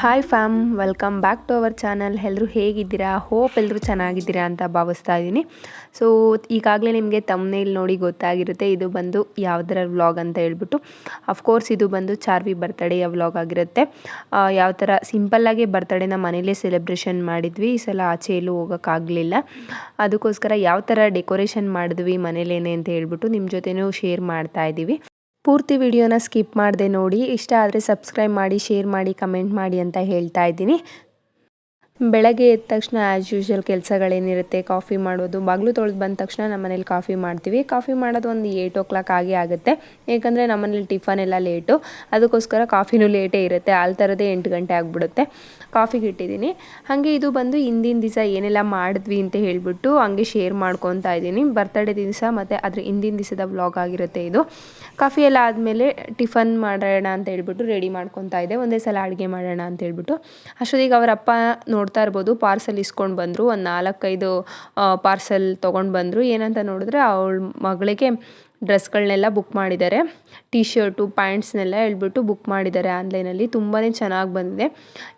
Hi fam welcome back to our channel ಎಲ್ಲರೂ ಹೇಗಿದ್ದೀರಾ? Hope ಎಲ್ಲರೂ ಚೆನ್ನಾಗಿದ್ದೀರಾ ಅಂತ ಭಾವಿಸ್ತಾ ಇದ್ದೀನಿ. ಸೊ ಈಗಾಗಲೇ ನಿಮಗೆ ತಮ್ಮನೇಲಿ ನೋಡಿ ಗೊತ್ತಾಗಿರುತ್ತೆ. ಇದು ಬಂದು ಯಾವುದರ ವ್ಲಾಗ್ ಅಂತ ಹೇಳ್ಬಿಟ್ಟು. ಅಫ್ಕೋರ್ಸ್ ಇದು ಬಂದು ಚಾರ್ವಿ ಬರ್ತಡೆಯ ವ್ಲಾಗ್ ಆಗಿರುತ್ತೆ. ಯಾವ ಥರ ಸಿಂಪಲ್ಲಾಗಿ ಬರ್ತಡೇನ ಮನೇಲೇ ಸೆಲೆಬ್ರೇಷನ್ ಮಾಡಿದ್ವಿ. ಈ ಸಲ ಆಚೆ ಎಲ್ಲೂ ಹೋಗೋಕ್ಕಾಗಲಿಲ್ಲ. ಅದಕ್ಕೋಸ್ಕರ ಯಾವ ಥರ ಡೆಕೋರೇಷನ್ ಮಾಡಿದ್ವಿ ಮನೇಲೇನೆ ಅಂತ ಹೇಳ್ಬಿಟ್ಟು ನಿಮ್ಮ ಜೊತೆನೂ ಶೇರ್ ಮಾಡ್ತಾ ಇದ್ದೀವಿ ಪೂರ್ತಿ ವಿಡಿಯೋನ ಸ್ಕಿಪ್ ಮಾಡದೆ ನೋಡಿ. ಇಷ್ಟ ಆದರೆ ಸಬ್ಸ್ಕ್ರೈಬ್ ಮಾಡಿ, ಶೇರ್ ಮಾಡಿ, ಕಮೆಂಟ್ ಮಾಡಿ ಅಂತ ಹೇಳ್ತಾ ಇದ್ದೀನಿ. ಬೆಳಗ್ಗೆ ಎದ್ದ ತಕ್ಷಣ ಆ್ಯಸ್ ಯೂಶ್ವಲ್ ಕೆಲಸಗಳೇನಿರುತ್ತೆ, ಕಾಫಿ ಮಾಡೋದು. ಬಾಗಿಲು ತೊಳೆದು ಬಂದ ತಕ್ಷಣ ನಮ್ಮ ಮನೇಲಿ ಕಾಫಿ ಮಾಡ್ತೀವಿ. ಕಾಫಿ ಮಾಡೋದು ಒಂದು ಏಯ್ಟ್ ಓ ಕ್ಲಾಕ್ ಆಗೇ ಆಗುತ್ತೆ. ನಮ್ಮ ನಮ್ಮನೇಲಿ ಟಿಫನ್ ಎಲ್ಲ ಲೇಟು ಅದಕ್ಕೋಸ್ಕರ ಕಾಫಿನೂ ಲೇಟೇ ಇರುತ್ತೆ. ಆಲ್ ಥರದೇ ಎಂಟು ಗಂಟೆ ಆಗಿಬಿಡುತ್ತೆ. ಕಾಫಿಗೆ ಇಟ್ಟಿದ್ದೀನಿ. ಹಾಗೆ ಇದು ಬಂದು ಹಿಂದಿನ ದಿವಸ ಏನೆಲ್ಲ ಮಾಡಿದ್ವಿ ಅಂತ ಹೇಳಿಬಿಟ್ಟು ಹಂಗೆ ಶೇರ್ ಮಾಡ್ಕೊತಾ ಇದ್ದೀನಿ. ಬರ್ತಡೇ ದಿವಸ ಮತ್ತು ಅದ್ರ ಹಿಂದಿನ ದಿವಸದ ವ್ಲಾಗ್ ಆಗಿರುತ್ತೆ ಇದು. ಕಾಫಿ ಎಲ್ಲ ಆದಮೇಲೆ ಟಿಫನ್ ಮಾಡೋಣ ಅಂತ ಹೇಳ್ಬಿಟ್ಟು ರೆಡಿ ಮಾಡ್ಕೊತಾ ಇದ್ದೆ. ಒಂದೇ ಸಲ ಅಡುಗೆ ಮಾಡೋಣ ಅಂತ ಹೇಳ್ಬಿಟ್ಟು. ಅಷ್ಟೊತ್ತಿಗೆ ಅವರ ಅಪ್ಪ ನೋಡ್ತಾ ಇರ್ಬೋದು, ಪಾರ್ಸಲ್ ಇಸ್ಕೊಂಡು ಬಂದರು. ಒಂದು ನಾಲ್ಕೈದು ಪಾರ್ಸಲ್ ತೊಗೊಂಡು ಬಂದರು. ಏನಂತ ನೋಡಿದ್ರೆ ಅವಳ ಮಗಳಿಗೆ ಡ್ರೆಸ್ಗಳನ್ನೆಲ್ಲ ಬುಕ್ ಮಾಡಿದ್ದಾರೆ. ಟಿ ಶರ್ಟು ಪ್ಯಾಂಟ್ಸ್ನೆಲ್ಲ ಹೇಳ್ಬಿಟ್ಟು ಬುಕ್ ಮಾಡಿದ್ದಾರೆ ಆನ್ಲೈನಲ್ಲಿ. ತುಂಬಾ ಚೆನ್ನಾಗಿ ಬಂದಿದೆ.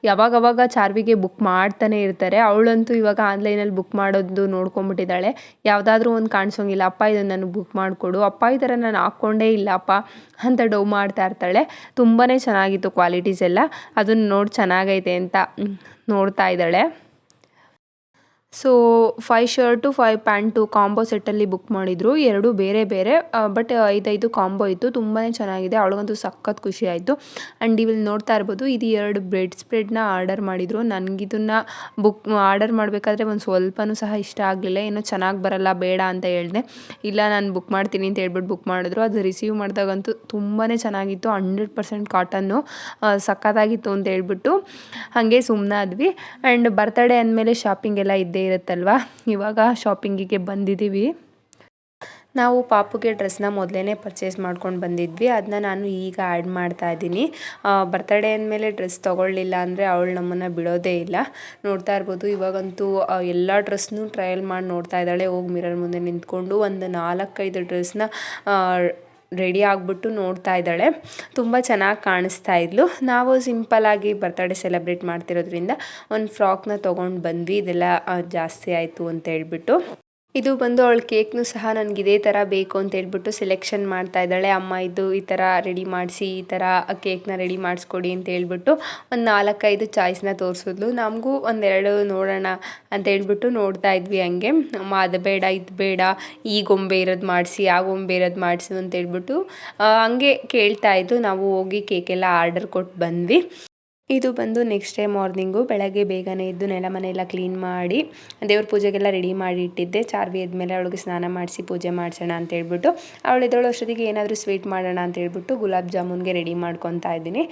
ಯಾವಾಗವಾಗ ಚಾರ್ವಿಗೆ ಬುಕ್ ಮಾಡ್ತಾನೆ ಇರ್ತಾರೆ, ಅವಳಂತೂ ಇವಾಗ ಆನ್ಲೈನಲ್ಲಿ ಬುಕ್ ಮಾಡೋದು ನೋಡ್ಕೊಂಬಿಟ್ಟಿದ್ದಾಳೆ. ಯಾವುದಾದ್ರೂ ಒಂದು ಕಾಣಿಸೋಂಗಿಲ್ಲ, ಅಪ್ಪ, ಇದನ್ನು ನನಗೆ ಬುಕ್ ಮಾಡಿಕೊಡು. ಅಪ್ಪ, ಈ ಥರ ನಾನು ಹಾಕ್ಕೊಂಡೇ ಇಲ್ಲ ಅಪ್ಪ ಅಂತ ಡೌ ಮಾಡ್ತಾ ಇರ್ತಾಳೆ. ತುಂಬಾ ಚೆನ್ನಾಗಿತ್ತು ಕ್ವಾಲಿಟೀಸ್ ಎಲ್ಲ. ಅದನ್ನು ನೋಡಿ ಚೆನ್ನಾಗೈತೆ ಅಂತ ನೋಡ್ತಾ ಇದ್ದಾಳೆ. So five shirt five pant combo ಸೆಟ್ಟಲ್ಲಿ book ಮಾಡಿದರು. ಎರಡು ಬೇರೆ ಬೇರೆ ಬಟ್ ಐದೈದು ಕಾಂಬೋ ಇತ್ತು. ತುಂಬಾ ಚೆನ್ನಾಗಿದೆ. ಅವಳಿಗಂತೂ ಸಖತ್ ಖುಷಿ ಆಯಿತು. ಆ್ಯಂಡ್ ಇಲ್ಲಿ ನೋಡ್ತಾ ಇರ್ಬೋದು, ಇದು ಎರಡು ಬ್ರೆಡ್ ಸ್ಪ್ರೆಡ್ನ ಆರ್ಡರ್ ಮಾಡಿದರು. ನನಗಿದನ್ನು ಬುಕ್ ಆರ್ಡರ್ ಮಾಡಬೇಕಾದ್ರೆ ಒಂದು ಸ್ವಲ್ಪನೂ ಸಹ ಇಷ್ಟ ಆಗಲಿಲ್ಲ. ಏನೋ ಚೆನ್ನಾಗಿ ಬರಲ್ಲ, ಬೇಡ ಅಂತ ಹೇಳಿದೆ. ಇಲ್ಲ, ನಾನು ಬುಕ್ ಮಾಡ್ತೀನಿ ಅಂತ ಹೇಳ್ಬಿಟ್ಟು ಬುಕ್ ಮಾಡಿದ್ರು. ಅದು ರಿಸೀವ್ ಮಾಡಿದಾಗಂತೂ ತುಂಬಾ ಚೆನ್ನಾಗಿತ್ತು. ಹಂಡ್ರೆಡ್ ಪರ್ಸೆಂಟ್ ಕಾಟನ್ನು ಸಖತ್ತಾಗಿತ್ತು ಅಂತ ಹೇಳ್ಬಿಟ್ಟು ಹಾಗೆ ಸುಮ್ಮನಾದ್ವಿ ಆ್ಯಂಡ್ ಬರ್ತಡೇ ಅಂದಮೇಲೆ ಶಾಪಿಂಗ್ ಎಲ್ಲ ಇದ್ದೇ ಇರುತ್ತಲ್ವ? ಇವಾಗ ಶಾಪಿಂಗಿಗೆ ಬಂದಿದ್ದೀವಿ. ನಾವು ಪಾಪುಗೆ ಡ್ರೆಸ್ನ ಮೊದಲೇ ಪರ್ಚೇಸ್ ಮಾಡ್ಕೊಂಡು ಬಂದಿದ್ವಿ. ಅದನ್ನ ನಾನು ಈಗ ಆ್ಯಡ್ ಮಾಡ್ತಾ ಇದ್ದೀನಿ. ಬರ್ತಡೇ ಅಂದಮೇಲೆ ಡ್ರೆಸ್ ತೊಗೊಳ್ಳಿಲ್ಲ ಅಂದರೆ ಅವಳು ನಮ್ಮನ್ನು ಬಿಡೋದೇ ಇಲ್ಲ. ನೋಡ್ತಾ ಇರ್ಬೋದು, ಇವಾಗಂತೂ ಎಲ್ಲ ಡ್ರೆಸ್ನೂ ಟ್ರಯಲ್ ಮಾಡಿ ನೋಡ್ತಾ ಇದ್ದಾಳೆ. ಹೋಗಿ ಮಿರರ್ ಮುಂದೆ ನಿಂತ್ಕೊಂಡು ಒಂದು ನಾಲ್ಕೈದು ಡ್ರೆಸ್ನ ರೆಡಿ ಆಗಿಬಿಟ್ಟು ನೋಡ್ತಾ ಇದ್ದಾಳೆ. ತುಂಬ ಚೆನ್ನಾಗಿ ಕಾಣಿಸ್ತಾ ಇದ್ಲು. ನಾವು ಸಿಂಪಲ್ಲಾಗಿ ಬರ್ತಡೇ ಸೆಲೆಬ್ರೇಟ್ ಮಾಡ್ತಿರೋದ್ರಿಂದ ಒಂದು ಫ್ರಾಕ್ನ ತೊಗೊಂಡು ಬಂದ್ವಿ. ಇದೆಲ್ಲ ಜಾಸ್ತಿ ಆಯಿತು ಅಂತ ಹೇಳ್ಬಿಟ್ಟು. ಇದು ಬಂದು ಅವಳ ಕೇಕ್ನು ಸಹ ನನಗೆ ಇದೇ ಥರ ಬೇಕು ಅಂತ ಹೇಳ್ಬಿಟ್ಟು ಸೆಲೆಕ್ಷನ್ ಮಾಡ್ತಾ ಇದ್ದಾಳೆ. ಅಮ್ಮ, ಇದು ಈ ಥರ ರೆಡಿ ಮಾಡಿಸಿ, ಈ ಥರ ಕೇಕ್ನ ರೆಡಿ ಮಾಡಿಸ್ಕೊಡಿ ಅಂತ ಹೇಳ್ಬಿಟ್ಟು ಒಂದು ನಾಲ್ಕೈದು ಚಾಯ್ಸ್ನ ತೋರಿಸಿದ್ಲು. ನಮಗೂ ಒಂದೆರಡು ನೋಡೋಣ ಅಂತ ಹೇಳ್ಬಿಟ್ಟು ನೋಡ್ತಾ ಇದ್ವಿ ಹಂಗೆ. ಅಮ್ಮ, ಅದು ಬೇಡ, ಇದು ಬೇಡ, ಈ ಗೊಂಬೆ ಇರೋದು ಮಾಡಿಸಿ, ಆ ಗೊಂಬೆ ಇರೋದು ಮಾಡಿಸು ಅಂತ ಹೇಳ್ಬಿಟ್ಟು ಹಂಗೆ ಕೇಳ್ತಾ ಇದ್ದು ನಾವು ಹೋಗಿ ಕೇಕೆಲ್ಲ ಆರ್ಡರ್ ಕೊಟ್ಟು ಬಂದ್ವಿ. ಇದು ಬಂದು ನೆಕ್ಸ್ಟ್ ಡೇ ಮಾರ್ನಿಂಗು ಬೆಳಗ್ಗೆ ಬೇಗನೆ ಇದ್ದು ನೆಲ ಮನೆಯೆಲ್ಲ ಕ್ಲೀನ್ ಮಾಡಿ, ದೇವ್ರ ಪೂಜೆಗೆಲ್ಲ ರೆಡಿ ಮಾಡಿ ಇಟ್ಟಿದ್ದೆ. ಚಾರ್ವಿ ಎದ್ಮೇಲೆ ಅವಳಿಗೆ ಸ್ನಾನ ಮಾಡಿಸಿ ಪೂಜೆ ಮಾಡಿಸೋಣ ಅಂತ ಹೇಳ್ಬಿಟ್ಟು, ಅವಳು ಎದ್ದಳು ಅಷ್ಟೊತ್ತಿಗೆ ಏನಾದರೂ ಸ್ವೀಟ್ ಮಾಡೋಣ ಅಂತ ಹೇಳ್ಬಿಟ್ಟು ಗುಲಾಬ್ ಜಾಮೂನ್ಗೆ ರೆಡಿ ಮಾಡ್ಕೊತಾ ಇದ್ದೀನಿ.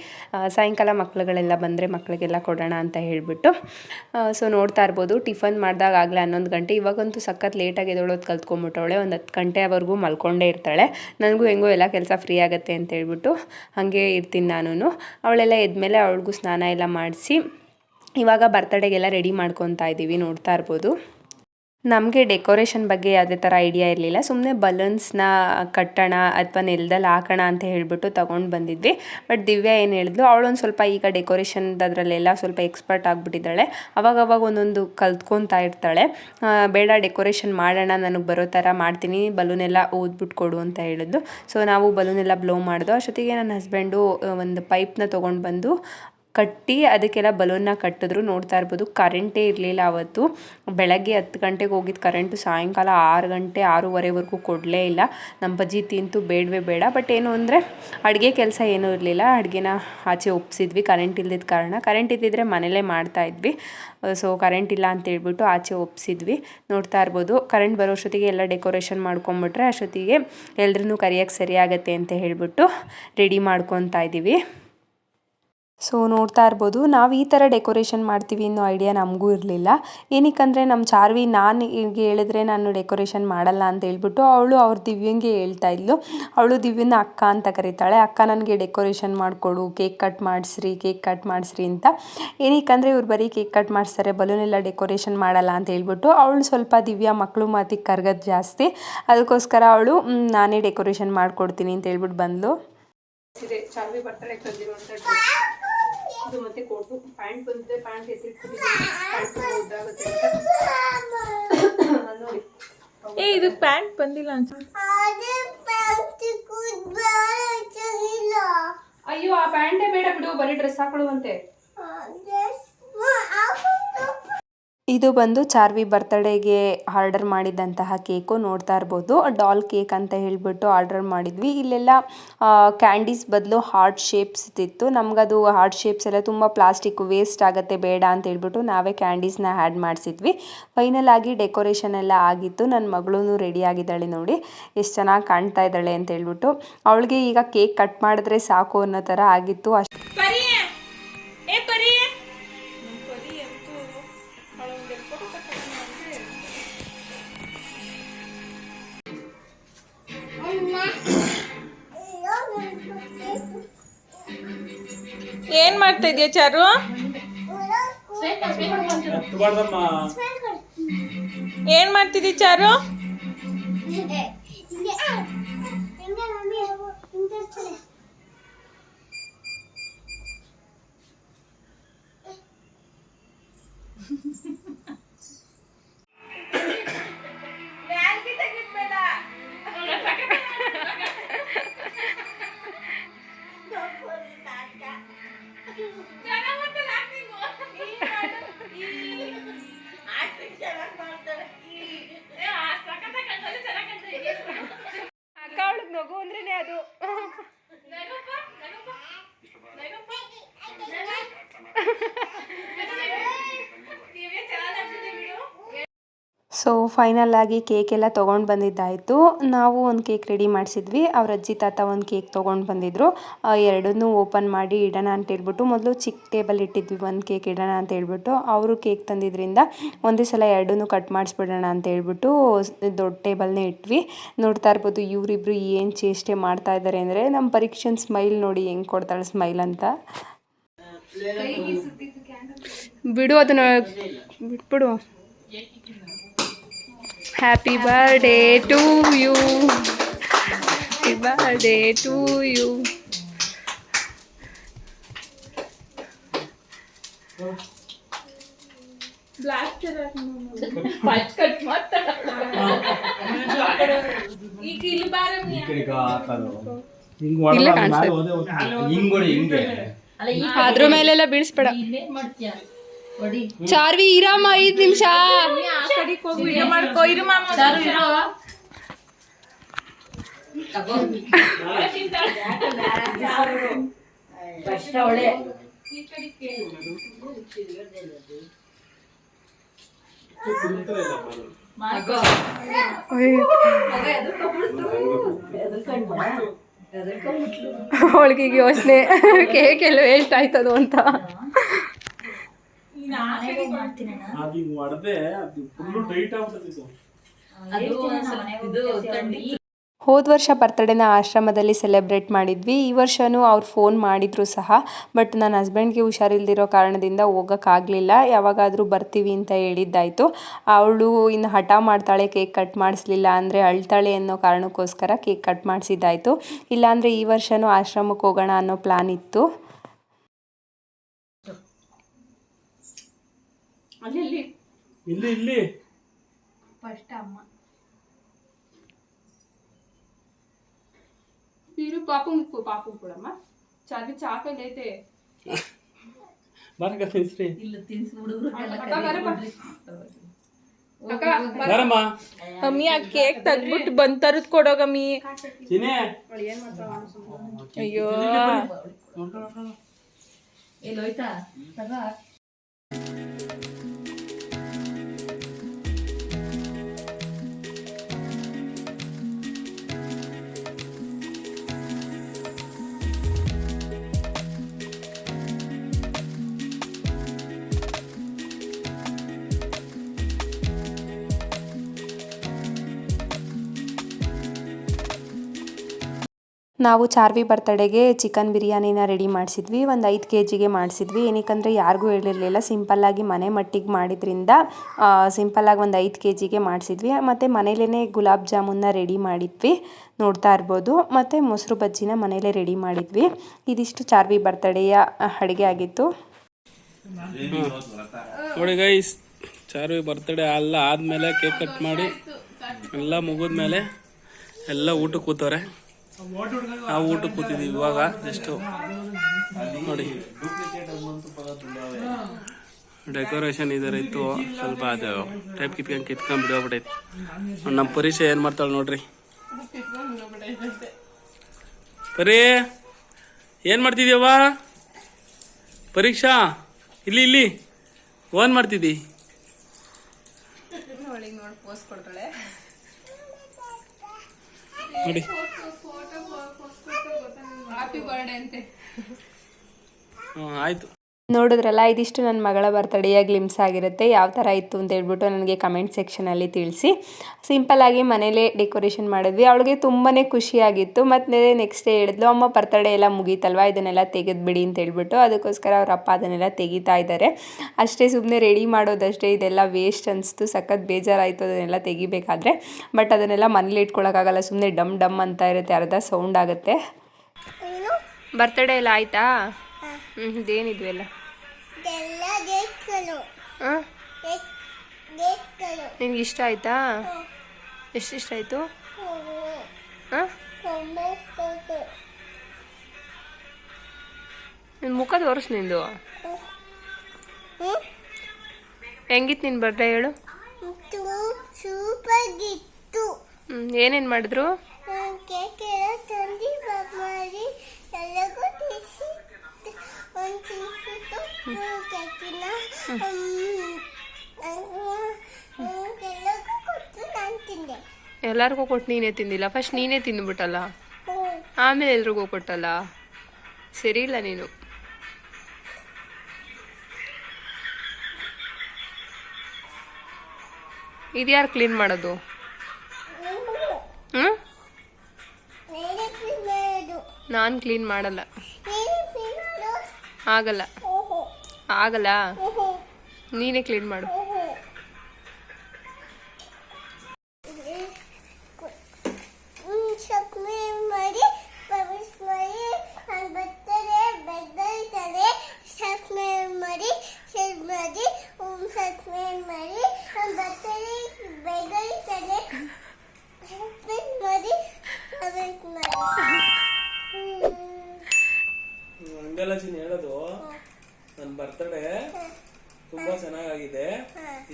ಸಾಯಂಕಾಲ ಮಕ್ಳುಗಳೆಲ್ಲ ಬಂದರೆ ಮಕ್ಕಳಿಗೆಲ್ಲ ಕೊಡೋಣ ಅಂತ ಹೇಳ್ಬಿಟ್ಟು ಸೊ ನೋಡ್ತಾ ಇರ್ಬೋದು. ಟಿಫನ್ ಮಾಡಿದಾಗ ಆಗಲೇ ಹನ್ನೊಂದು ಗಂಟೆ. ಇವಾಗಂತೂ ಸಖತ್ ಲೇಟಾಗಿ ಎದೊಳೋದು ಕಲ್ತ್ಕೊಂಬಿಟ್ಟವಳೆ ಒಂದು ಹತ್ತು ಗಂಟೆವರೆಗೂ ಮಲ್ಕೊಂಡೇ ಇರ್ತಾಳೆ. ನನಗೂ ಹೆಂಗೋ ಎಲ್ಲ ಕೆಲಸ ಫ್ರೀ ಆಗುತ್ತೆ ಅಂತ ಹೇಳ್ಬಿಟ್ಟು ಹಾಗೆ ಇರ್ತೀನಿ ನಾನು ಅವಳೆಲ್ಲ ಎದ್ಮೇಲೆ ಅವಳಿಗೂ ಸ್ನಾನ ಎಲ್ಲ ಮಾಡಿಸಿ ಇವಾಗ ಬರ್ತಡೇಗೆಲ್ಲ ರೆಡಿ ಮಾಡ್ಕೊತಾ ಇದ್ದೀವಿ, ನೋಡ್ತಾ ಇರ್ಬೋದು. ನಮಗೆ ಡೆಕೋರೇಷನ್ ಬಗ್ಗೆ ಯಾವುದೇ ಥರ ಐಡಿಯಾ ಇರಲಿಲ್ಲ. ಸುಮ್ಮನೆ ಬಲೂನ್ಸ್ನ ಕಟ್ಟೋಣ ಅಥವಾ ನೆಲದಲ್ಲಿ ಹಾಕೋಣ ಅಂತ ಹೇಳಿಬಿಟ್ಟು ತೊಗೊಂಡು ಬಂದಿದ್ವಿ. ಬಟ್ ದಿವ್ಯಾ ಏನು ಹೇಳಿದ್ಲು ಅವಳೊಂದು ಸ್ವಲ್ಪ ಈಗ ಡೆಕೋರೇಷನ್ ಅದರಲ್ಲೆಲ್ಲ ಸ್ವಲ್ಪ ಎಕ್ಸ್ಪರ್ಟ್ ಆಗಿಬಿಟ್ಟಿದ್ದಾಳೆ. ಅವಾಗವಾಗ ಒಂದೊಂದು ಕಲ್ತ್ಕೊತಾ ಇರ್ತಾಳೆ. ಬೇಡ ಡೆಕೋರೇಷನ್ ಮಾಡೋಣ, ನನಗೆ ಬರೋ ಥರ ಮಾಡ್ತೀನಿ ಬಲೂನೆಲ್ಲ ಓದ್ಬಿಟ್ಟು ಕೊಡು ಅಂತ ಹೇಳಿದ್ಲು. ಸೊ ನಾವು ಬಲೂನೆಲ್ಲ ಬ್ಲೋ ಮಾಡಿದ್ವು ಅಷ್ಟೊತ್ತಿಗೆ ನನ್ನ ಹಸ್ಬೆಂಡು ಒಂದು ಪೈಪ್ನ ತೊಗೊಂಡು ಬಂದು ಕಟ್ಟಿ ಅದಕ್ಕೆಲ್ಲ ಬಲೂನ್ನ ಕಟ್ಟಿದ್ರು. ನೋಡ್ತಾ ಇರ್ಬೋದು ಕರೆಂಟೇ ಇರಲಿಲ್ಲ ಅವತ್ತು. ಬೆಳಗ್ಗೆ ಹತ್ತು ಗಂಟೆಗೆ ಹೋಗಿದ್ದ ಕರೆಂಟು ಸಾಯಂಕಾಲ ಆರು ಗಂಟೆ, ಆರೂವರೆವರೆಗೂ ಕೊಡಲೇ ಇಲ್ಲ. ನಮ್ಮ ಬಜ್ಜಿ ತಿಂತು, ಬೇಡವೇ ಬೇಡ. ಬಟ್ ಏನು ಅಂದರೆ, ಅಡುಗೆ ಕೆಲಸ ಏನೂ ಇರಲಿಲ್ಲ. ಅಡುಗೆನ ಆಚೆ ಒಪ್ಸಿದ್ವಿ ಕರೆಂಟ್ ಇಲ್ದಿದ್ದ ಕಾರಣ. ಕರೆಂಟ್ ಇದ್ದಿದ್ರೆ ಮನೇಲೇ ಮಾಡ್ತಾ ಇದ್ವಿ. ಸೊ ಕರೆಂಟ್ ಇಲ್ಲ ಅಂತ ಹೇಳ್ಬಿಟ್ಟು ಆಚೆ ಒಪ್ಸಿದ್ವಿ. ನೋಡ್ತಾ ಇರ್ಬೋದು ಕರೆಂಟ್ ಬರೋ ಅಷ್ಟೊತ್ತಿಗೆ ಎಲ್ಲ ಡೆಕೋರೇಷನ್ ಮಾಡ್ಕೊಂಬಿಟ್ರೆ ಅಷ್ಟೊತ್ತಿಗೆ ಎಲ್ರೂ ಕರಿಯೋಕ್ಕೆ ಸರಿಯಾಗತ್ತೆ ಅಂತ ಹೇಳಿಬಿಟ್ಟು ರೆಡಿ ಮಾಡ್ಕೊತಾ ಇದ್ದೀವಿ. ಸೊ ನೋಡ್ತಾ ಇರ್ಬೋದು. ನಾವು ಈ ಥರ ಡೆಕೋರೇಷನ್ ಮಾಡ್ತೀವಿ ಅನ್ನೋ ಐಡಿಯಾ ನಮಗೂ ಇರಲಿಲ್ಲ. ಏನಕ್ಕಂದರೆ ನಮ್ಮ ಚಾರ್ವಿ ನಾನು ಈಗ ಹೇಳಿದ್ರೆ ನಾನು ಡೆಕೋರೇಷನ್ ಮಾಡಲ್ಲ ಅಂತ ಹೇಳ್ಬಿಟ್ಟು ಅವಳು ಅವ್ರ ದಿವ್ಯಂಗೆ ಹೇಳ್ತಾ ಇದ್ಲು. ಅವಳು ದಿವ್ಯನ ಅಕ್ಕ ಅಂತ ಕರೀತಾಳೆ. ಅಕ್ಕ ನನಗೆ ಡೆಕೋರೇಷನ್ ಮಾಡಿಕೊಡು ಕೇಕ್ ಕಟ್ ಮಾಡಿಸ್ರಿ ಕೇಕ್ ಕಟ್ ಮಾಡಿಸ್ರಿ ಅಂತ. ಏನಕ್ಕಂದರೆ ಇವ್ರು ಬರೀ ಕೇಕ್ ಕಟ್ ಮಾಡಿಸ್ತಾರೆ ಬಲೂನ್ ಎಲ್ಲ ಡೆಕೋರೇಷನ್ ಮಾಡಲ್ಲ ಅಂತ ಹೇಳ್ಬಿಟ್ಟು ಅವಳು ಸ್ವಲ್ಪ ದಿವ್ಯಾ ಮಕ್ಕಳು ಮಾತಿಗೆ ಕರ್ಗದ್ ಜಾಸ್ತಿ. ಅದಕ್ಕೋಸ್ಕರ ಅವಳು "ಮ್, ನಾನೇ ಡೆಕೋರೇಷನ್ ಮಾಡಿಕೊಡ್ತೀನಿ ಅಂತ ಹೇಳ್ಬಿಟ್ಟು ಬಂದ್ಲು. ಇದೆ. ಚಾರ್ವಿ ಬರ್ತಾರೆ ತಂದಿರುವಂಥ ಡ್ರೆಸ್ ಮತ್ತೆ ಕೋಟು ಪ್ಯಾಂಟ್ ಬಂದಿದೆ. ಪ್ಯಾಂಟ್ ಎತ್ತಿಟ್ಬಿಟ್ಟಿದ್ದೀನಿ. ಪ್ಯಾಂಟ್ ಉದ್ದಾಗುತ್ತೆ ನೋಡಿ. ಏ ಇದು ಪ್ಯಾಂಟ್ ಬಂದಿಲ್ಲ ಅನ್ಸುತ್ತೆ. ಅಯ್ಯೋ ಆ ಪ್ಯಾಂಟೇ ಬೇಡ ಬಿಡು. ಬರೀ ಡ್ರೆಸ್ ಹಾಕೊಳ್ಳುವಂತೆ. ಇದು ಬಂದು ಚಾರ್ವಿ ಬರ್ತ್ಡೇಗೆ ಆರ್ಡರ್ ಮಾಡಿದಂತಹ ಕೇಕು ನೋಡ್ತಾ ಇರ್ಬೋದು. ಡಾಲ್ ಕೇಕ್ ಅಂತ ಹೇಳ್ಬಿಟ್ಟು ಆರ್ಡರ್ ಮಾಡಿದ್ವಿ. ಇಲ್ಲೆಲ್ಲ ಕ್ಯಾಂಡೀಸ್ ಬದಲು ಹಾರ್ಟ್ ಶೇಪ್ಸ್ ಇತ್ತು ನಮಗದು ಹಾರ್ಟ್ ಶೇಪ್ಸ್ ಎಲ್ಲ ತುಂಬ ಪ್ಲಾಸ್ಟಿಕ್ ವೇಸ್ಟ್ ಆಗುತ್ತೆ, ಬೇಡ ಅಂತ ಹೇಳ್ಬಿಟ್ಟು ನಾವೇ ಕ್ಯಾಂಡೀಸ್ನ ಆ್ಯಡ್ ಮಾಡಿಸಿದ್ವಿ. ಫೈನಲ್ ಆಗಿ ಡೆಕೋರೇಷನ್ ಎಲ್ಲ ಆಗಿತ್ತು. ನನ್ನ ಮಗಳೂ ರೆಡಿ ಆಗಿದ್ದಾಳೆ ನೋಡಿ. ಎಷ್ಟು ಚೆನ್ನಾಗಿ ಕಾಣ್ತಾ ಇದ್ದಾಳೆ ಅಂತ ಹೇಳ್ಬಿಟ್ಟು. ಅವಳಿಗೆ ಈಗ ಕೇಕ್ ಕಟ್ ಮಾಡಿದ್ರೆ ಸಾಕು ಅನ್ನೋ ಥರ ಆಗಿತ್ತು. ಅಷ್ಟು ಏನ್ ಮಾಡ್ತಾ ಇದೀಯ ಚಾರು? ಏನ್ ಮಾಡ್ತಿದ್ದಿ ಚಾರು? ಸೊ ಫೈನಲ್ ಆಗಿ ಕೇಕ್ ಎಲ್ಲ ತೊಗೊಂಡು ಬಂದಿದ್ದಾಯಿತು. ನಾವು ಒಂದು ಕೇಕ್ ರೆಡಿ ಮಾಡಿಸಿದ್ವಿ. ಅವ್ರ ಅಜ್ಜಿ ತಾತ ಒಂದು ಕೇಕ್ ತೊಗೊಂಡು ಬಂದಿದ್ರು. ಎರಡನ್ನೂ ಓಪನ್ ಮಾಡಿ ಇಡೋಣ ಅಂತ ಹೇಳ್ಬಿಟ್ಟು ಮೊದಲು ಚಿಕ್ಕ ಟೇಬಲ್ ಇಟ್ಟಿದ್ವಿ. ಒಂದು ಕೇಕ್ ಇಡೋಣ ಅಂತ ಹೇಳ್ಬಿಟ್ಟು ಅವರು ಕೇಕ್ ತಂದಿದ್ರಿಂದ ಒಂದೇ ಸಲ ಎರಡನ್ನೂ ಕಟ್ ಮಾಡಿಸ್ಬಿಡೋಣ ಅಂತ ಹೇಳ್ಬಿಟ್ಟು ದೊಡ್ಡ ಟೇಬಲ್ನೇ ಇಟ್ವಿ. ನೋಡ್ತಾ ಇರ್ಬೋದು ಇವರಿಬ್ರು ಏನು ಚೇಷ್ಟೆ ಮಾಡ್ತಾ ಇದ್ದಾರೆ ಅಂದರೆ ನಮ್ಮ ಪರೀಕ್ಷನ್ ಸ್ಮೈಲ್ ನೋಡಿ ಹೆಂಗೆ ಕೊಡ್ತಾಳೆ ಸ್ಮೈಲ್ ಅಂತ. ಬಿಡು ಅದನ್ನ ಬಿಟ್ಬಿಡು. Happy birthday to you happy birthday to you ಅದ್ರ ಮೇಲೆಲ್ಲ ಬೀಳಿಸ್ಬೇಡ. ಚಾರ್ವಿ ಇರಮ್ಮ ಐದ್ ನಿಮಿಷ. ಅವಳಿಗೆ ಯೋಚನೆ ಕೇಕ್ ಎಲ್ಲ ವೇಸ್ಟ್ ಆಯ್ತದು ಅಂತ. ಅದು ಹಿಂಗ್ ಹೊಡೆದೆ ಅದು ಫುಲ್ಲು ಟೈಟ್ ಆಗ್ಬಿಟ್ಟಿತ್ತು. ಹೋದ ವರ್ಷ ಬರ್ತಡೇನ ಆಶ್ರಮದಲ್ಲಿ ಸೆಲೆಬ್ರೇಟ್ ಮಾಡಿದ್ವಿ. ಈ ವರ್ಷವೂ ಅವ್ರು ಫೋನ್ ಮಾಡಿದ್ರು ಸಹ ಬಟ್ ನನ್ನ ಹಸ್ಬೆಂಡ್ಗೆ ಹುಷಾರಿಲ್ದಿರೋ ಕಾರಣದಿಂದ ಹೋಗೋಕ್ಕಾಗಲಿಲ್ಲ ಯಾವಾಗಾದರೂ ಬರ್ತೀವಿ ಅಂತ ಹೇಳಿದ್ದಾಯಿತು. ಅವಳು ಇನ್ನು ಹಠ ಮಾಡ್ತಾಳೆ ಕೇಕ್ ಕಟ್ ಮಾಡಿಸ್ಲಿಲ್ಲ ಅಂದರೆ ಅಳ್ತಾಳೆ ಅನ್ನೋ ಕಾರಣಕ್ಕೋಸ್ಕರ ಕೇಕ್ ಕಟ್ ಮಾಡಿಸಿದ್ದಾಯಿತು. ಇಲ್ಲಾಂದರೆ ಈ ವರ್ಷವೂ ಆಶ್ರಮಕ್ಕೆ ಹೋಗೋಣ ಅನ್ನೋ ಪ್ಲ್ಯಾನ್ ಇತ್ತು. ಅಲ್ಲಿ ಇಲ್ಲಿ ಇಲ್ಲಿ. ಇರು ಪಾಪು ಪಾಪು ಕೊಡಮ್ಮ. ಚಾರ್ವಿ ಚಾಕಲ್ಲಿ ಐತೆ ಬರಕ ತಿನ್ಸ್ರಿ ಇಲ್ಲ ಬರಮ್ಮ. ಅಮ್ಮಿ ಆ ಕೇಕ್ ತೆಗ್ದ್ಬಿಟ್ಟು ಬಂದ್ ತರದ್ ಕೊಡೋಗಮ್ಮಿ ಅಯ್ಯೋ ನಾವು ಚಾರ್ವಿ ಬರ್ತಡೇಗೆ ಚಿಕನ್ ಬಿರಿಯಾನಿನ ರೆಡಿ ಮಾಡಿಸಿದ್ವಿ. ಒಂದು ಐದು ಕೆ ಜಿಗೆ ಮಾಡಿಸಿದ್ವಿ. ಏನಕ್ಕಂದರೆ ಯಾರಿಗೂ ಹೇಳಿರಲಿಲ್ಲ. ಸಿಂಪಲ್ಲಾಗಿ ಮನೆ ಮಟ್ಟಿಗೆ ಮಾಡಿದ್ರಿಂದ ಸಿಂಪಲ್ಲಾಗಿ ಒಂದು ಐದು ಕೆ ಜಿಗೆ ಮಾಡಿಸಿದ್ವಿ. ಮತ್ತು ಮನೇಲೇ ಗುಲಾಬ್ ಜಾಮೂನ್ನ ರೆಡಿ ಮಾಡಿದ್ವಿ. ನೋಡ್ತಾ ಇರ್ಬೋದು. ಮತ್ತು ಮೊಸರು ಬಜ್ಜಿನ ಮನೇಲೇ ರೆಡಿ ಮಾಡಿದ್ವಿ. ಇದಿಷ್ಟು ಚಾರ್ವಿ ಬರ್ತಡೇಯ ಅಡುಗೆ ಆಗಿತ್ತು. ನೋಡಿ ಚಾರ್ವಿ ಬರ್ತಡೇ ಎಲ್ಲ ಆದಮೇಲೆ ಕೇಕ್ ಕಟ್ ಮಾಡಿ, ಎಲ್ಲ ಮುಗಿದ್ಮೇಲೆ ಎಲ್ಲ ಊಟಕ್ಕೆ ಕೂತವ್ರೆ. ನಾವು ಊಟಕ್ಕೆ ಕೂತಿದೀವಿ ಇವಾಗ ಜಸ್ಟ್ ನೋಡಿ. ಡೆಕೋರೇಷನ್ ಇದರ ಇತ್ತು ಸ್ವಲ್ಪ ಅದು ಟೈಪ್ ಕಿತ್ಕೊಂಡು ಕಿತ್ಕೊಂಡ್ ಬಿಡೋಗ್ಬಿಟ್ಟೈತಿ. ನಮ್ಮ ಪರೀಕ್ಷೆ ಏನು ಮಾಡ್ತಾಳೆ ನೋಡ್ರಿ? ಪರಿ ಏನು ಮಾಡ್ತಿದ್ಯವ್ವ? ಪರೀಕ್ಷಾ? ಇಲ್ಲಿ ಇಲ್ಲಿ. ಓನ್ ಮಾಡ್ತಿದ್ದಿ? ನೋಡಿ. ಹ್ಯಾಪಿ ಬರ್ಡೇ ಅಂತೆ. ಹ್ಮ್, ಆಯ್ತು. ನೋಡಿದ್ರಲ್ಲ ಇದಿಷ್ಟು ನನ್ನ ಮಗಳ ಬರ್ತಡೆಯ ಗ್ಲಿಮ್ಸ್ ಆಗಿರುತ್ತೆ. ಯಾವ ಥರ ಇತ್ತು ಅಂತ ಹೇಳ್ಬಿಟ್ಟು ನನಗೆ ಕಮೆಂಟ್ ಸೆಕ್ಷನಲ್ಲಿ ತಿಳಿಸಿ. ಸಿಂಪಲ್ಲಾಗಿ ಮನೇಲೇ ಡೆಕೋರೇಷನ್ ಮಾಡಿದ್ವಿ. ಅವಳಿಗೆ ತುಂಬಾ ಖುಷಿಯಾಗಿತ್ತು. ಮತ್ತು ನೆಕ್ಸ್ಟ್ ಡೇ ಹೇಳಿದ್ಲು ಅಮ್ಮ ಬರ್ತಡೇ ಎಲ್ಲ ಮುಗೀತಲ್ವಾ? ಇದನ್ನೆಲ್ಲ ತೆಗೆದುಬಿಡಿ ಅಂತ ಹೇಳ್ಬಿಟ್ಟು ಅದಕ್ಕೋಸ್ಕರ ಅವ್ರ ಅಪ್ಪ ಅದನ್ನೆಲ್ಲ ತೆಗಿತಾ ಇದ್ದಾರೆ. ಅಷ್ಟೇ ಸುಮ್ಮನೆ ರೆಡಿ ಮಾಡೋದಷ್ಟೇ ಇದೆಲ್ಲ ವೇಸ್ಟ್ ಅನಿಸ್ತು. ಸಖತ್ ಬೇಜಾರಾಯಿತು ಅದನ್ನೆಲ್ಲ ತೆಗಿಬೇಕಾದ್ರೆ. ಬಟ್ ಅದನ್ನೆಲ್ಲ ಮನೇಲಿ ಇಟ್ಕೊಳ್ಳೋಕ್ಕಾಗಲ್ಲ ಸುಮ್ಮನೆ ಡಮ್ ಡಮ್ ಅಂತ ಇರುತ್ತೆ. ಅರ್ಧ ಸೌಂಡ್ ಆಗುತ್ತೆ. ಬರ್ತಡೇ ಎಲ್ಲ ಆಯ್ತಾ? ಹ್ಞೂ ಎಲ್ಲ? ನಿಮ್ಗೆ ಇಷ್ಟ ಆಯ್ತಾ? ಎಷ್ಟು ಇಷ್ಟ ಆಯಿತು? ನಿನ್ನ ಮುಖ ತೋರಿಸ್ ನಿಂದು. ಹೆಂಗಿತ್ತು ನಿನ್ನ ಬರ್ಡೇ ಹೇಳು? ಏನೇನು ಮಾಡಿದ್ರು? ಕೇಕ್ ಎಲ್ಲ ತಂದು ಮಾಡಿ ಎಲ್ಲರಿಗೂ ಕೊಟ್ಟು ನಾನು ತಿಂದಿಲ್ಲ. ಫಸ್ಟ್ ನೀನೇ ತಿಂದ್ಬಿಟ್ಟಲ್ಲ? ಆಮೇಲೆ ಎಲ್ರಿಗೂ ಕೊಟ್ಟಲ್ಲ? ಸರಿ ಇಲ್ಲ ನೀನು. ಇದ್ಯಾರು ಕ್ಲೀನ್ ಮಾಡೋದು? ಹ್ಮ್? ನೀನೇ ಕ್ಲೀನ್ ಮಾಡಲ್ಲ. ಆಗಲ್ಲ. ಆಗಲ್ಲ. ನೀನೇ ಕ್ಲೀನ್ ಮಾಡು. ವೀಡಿಯೋನೇ ತುಂಬಾ ಚೆನ್ನಾಗಾಗಿದೆ.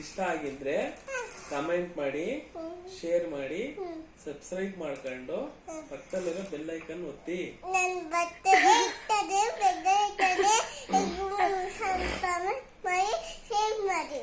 ಇಷ್ಟ ಆಗಿದ್ರೆ ಕಮೆಂಟ್ ಮಾಡಿ ಶೇರ್ ಮಾಡಿ ಸಬ್ಸ್ಕ್ರೈಬ್ ಮಾಡ್ಕೊಂಡು ಪಕ್ಕದಲ್ಲಿರೋ ಬೆಲ್ ಐಕನ್ ಒತ್ತಿ. ಮಾಡಿ.